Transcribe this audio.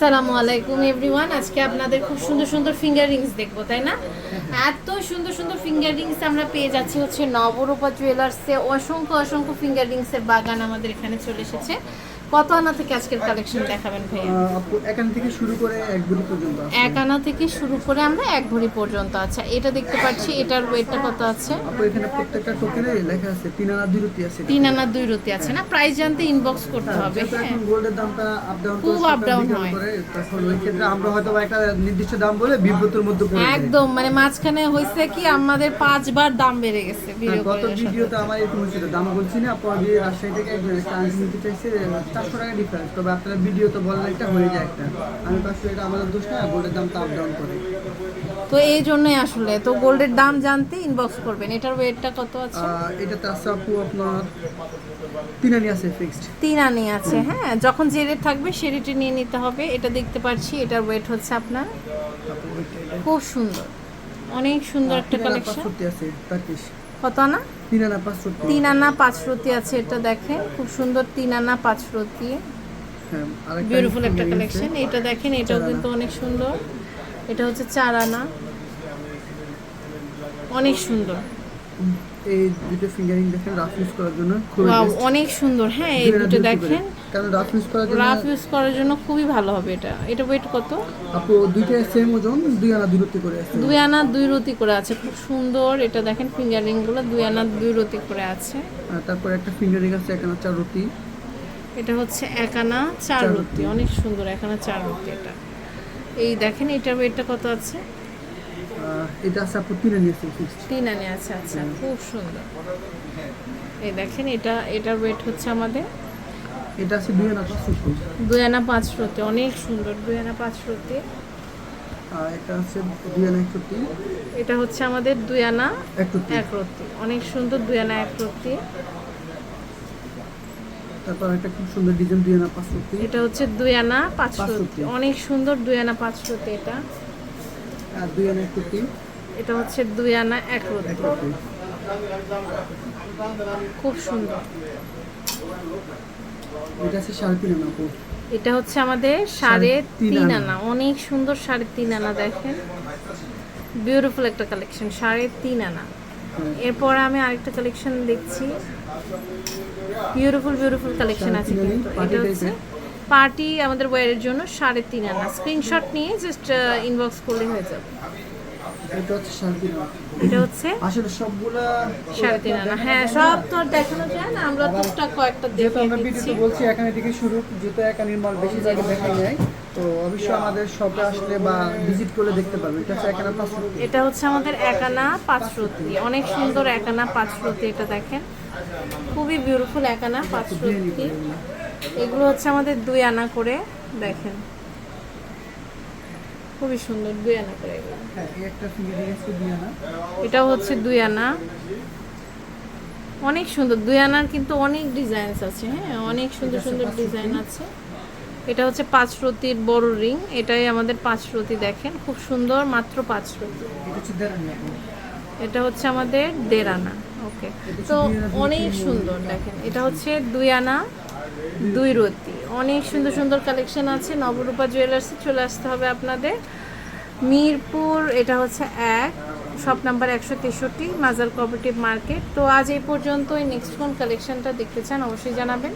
আসসালামু আলাইকুম এভরিওয়ান আজকে আপনাদের খুব সুন্দর সুন্দর ফিঙ্গার রিংস দেখব, তাই না? এত সুন্দর সুন্দর ফিঙ্গার রিংস আমরা পেয়ে যাচ্ছি হচ্ছে নবরূপা জুয়েলার্সে অসংখ্য অসংখ্য ফিঙ্গার রিংসের বাগান আমাদের এখানে চলে এসেছে। কত আনা থেকে আজকের কালেকশন দেখাবেন ভাইয়া? আপু থেকে শুরু করে এক গুলি পর্যন্ত এক আনা থেকে শুরু করে আমরা এক ভরি পর্যন্ত আচ্ছা এটা দেখতে পাচ্ছি এটার ওয়েটটা কত আছে? আপু এখানে প্রত্যেকটা টোকেনে লেখা আছে তিন আনা দুই রুটি আছে। তিন আনা দুই রতি আছে না? প্রাইস জানতে ইনবক্স করতে হ্যাঁ, হবে হ্যাঁ। এখন গোল্ডের দামটা আপ ডাউন খুব up down হয়। তখন ওই ক্ষেত্রে আমরা হয়তো একটা নির্দিষ্ট দাম বলে বিব্রতর মধ্যে পড়ে একদম মানে মাঝখানে হয়েছে কি আমাদের পাঁচবার দাম বেড়ে গেছে হ্যাঁ, ভিডিও গত ভিডিওতে আমার এরকম হয়েছিল দাম বলছি না আপু রাজশাহী থেকে একটা আংটি নিতে চাইছে চারশো টাকা ডিফারেন্স তবে আপনারা ভিডিও তো বললেন একটা হয়ে যায় একটা। আমি পাঁচশো এটা আমাদের দোষ না গোল্ডের আপ ডাউন করে। তো এই জন্যই আসলে তো গোল্ডের দাম জানতে ইনবক্স করবেন। এটার ওয়েটটা কত আছে? আছে আপু আপনার তিন আনি আছে ফিক্সড তিন আনি আছে হ্যাঁ। যখন যে রেট থাকবে সে রেটে নিয়ে নিতে হবে। এটা দেখতে পাচ্ছি এটার ওয়েট হচ্ছে আপনার খুব সুন্দর। অনেক সুন্দর একটা কালেকশন কত আনা? তিন আনা পাঁচরতি তিন আনা আছে এটা দেখেন খুব সুন্দর তিন আনা পাঁচ রতি আরেকটা বিউটিফুল একটা কালেকশন এটা দেখেন এটাও কিন্তু অনেক সুন্দর। এটা হচ্ছে চার আনা অনেক সুন্দর। এই দুটো ফিঙ্গারিং দেখেন রাফ ইউজ করার জন্য খুবই অনেক সুন্দর। হ্যাঁ এই দুটো। দেখেন। কারণ রাফ ইউজ করার জন্য? রাফ ইউজ করার জন্য খুবই ভালো হবে এটা। এটা ওয়েট কত? আপু দুইটা সেম ওজন দুই আনা দুই রুটি করে আছে। দুই আনা দুই রতি করে আছে। খুব সুন্দর। এটা দেখেন ফিঙ্গারিংগুলো দুই আনা দুই রতি করে আছে। আর তারপর একটা ফিঙ্গারিং আছে এক আনা চার রুটি এটা হচ্ছে এক আনা চার রতি। অনেক সুন্দর এক আনা চার রতি এটা। এই দেখেন এটার ওয়েটটা কত আছে? এটা আছে আপু তিন আনি আছে ফিক্সড তিন আনে আছে আচ্ছা খুব সুন্দর। এই দেখেন এটা এটার ওয়েট হচ্ছে আমাদের? এটা আছে দুই আনা পাঁচ রুটি। দুই আনা পাঁচ অনেক সুন্দর দুই আনা পাঁচ রতি এটা আছে দুই আনা এক রুটি। এটা হচ্ছে আমাদের দুই আনা এক রুটি। এক অনেক সুন্দর দুই আনা এক তারপর একটা খুব সুন্দর ডিজাইন দুই আনা পাঁচ রুটি। এটা হচ্ছে দুই আনা পাঁচ রতি। অনেক সুন্দর দুই আনা পাঁচ এটা। আর দুই আনা এক রুটি এটা হচ্ছে দুই আনা এক রুটি। খুব সুন্দর। এটা আছে সাড়ে তিন আনা এটা হচ্ছে আমাদের সাড়ে তিন আনা। অনেক সুন্দর সাড়ে তিন আনা দেখেন। বিউটিফুল একটা কালেকশন সাড়ে তিন আনা। হ্যাঁ। এরপর আমি আরেকটা কালেকশন দেখছি। বিউটিফুল বিউটিফুল কালেকশন আছে কিন্তু। এটা হচ্ছে পার্টি আমাদের ওয়ারের জন্য সাড়ে তিন আনা। স্ক্রিনশট নিয়ে জাস্ট ইনবক্স করলে হয়ে যাবে। এটা হচ্ছে এটা হচ্ছে আসলে সবগুলা সাড়ে তিন আনা। হ্যাঁ সব তো দেখানো যায় না। আমরা টুকটাক কয়েকটা দেখে আমরা ভিডিওতে বলছি এখানে থেকে শুরু যেহেতু একানির মাল বেশি দেখা যায় তো অবশ্যই আমাদের শপে আসলে বা ভিজিট করলে দেখতে পারবে। এটা হচ্ছে একানা পাঁচ এটা হচ্ছে আমাদের একানা পাঁচ রতি অনেক সুন্দর একানা পাঁচ রতি এটা দেখেন। খুবই বিউটিফুল একানা পাঁচ রতি এগুলো হচ্ছে আমাদের দুই আনা করে দেখেন। খুবই সুন্দর দুই আনা করে এগুলো। হ্যাঁ এটাও হচ্ছে দুই আনা। অনেক সুন্দর দুই আনার কিন্তু অনেক ডিজাইনস আছে হ্যাঁ অনেক সুন্দর সুন্দর ডিজাইন আছে। এটা হচ্ছে পাঁচ রতির বড় রিং এটাই আমাদের পাঁচ রতি দেখেন খুব সুন্দর মাত্র পাঁচ রতি। এটা হচ্ছে আমাদের দেড় আনা ওকে। তো অনেক সুন্দর দেখেন এটা হচ্ছে দুই আনা। দুই রতি। অনেক সুন্দর সুন্দর কালেকশন আছে, নবরূপা জুয়েলার্সে চলে আসতে হবে আপনাদের। মিরপুর, এটা হচ্ছে এক শপ নাম্বার একশো তেষট্টি মাজার কোঅপারেটিভ মার্কেট তো আজ এই পর্যন্তই। নেক্সট কোন কালেকশনটা দেখতে চান অবশ্যই জানাবেন।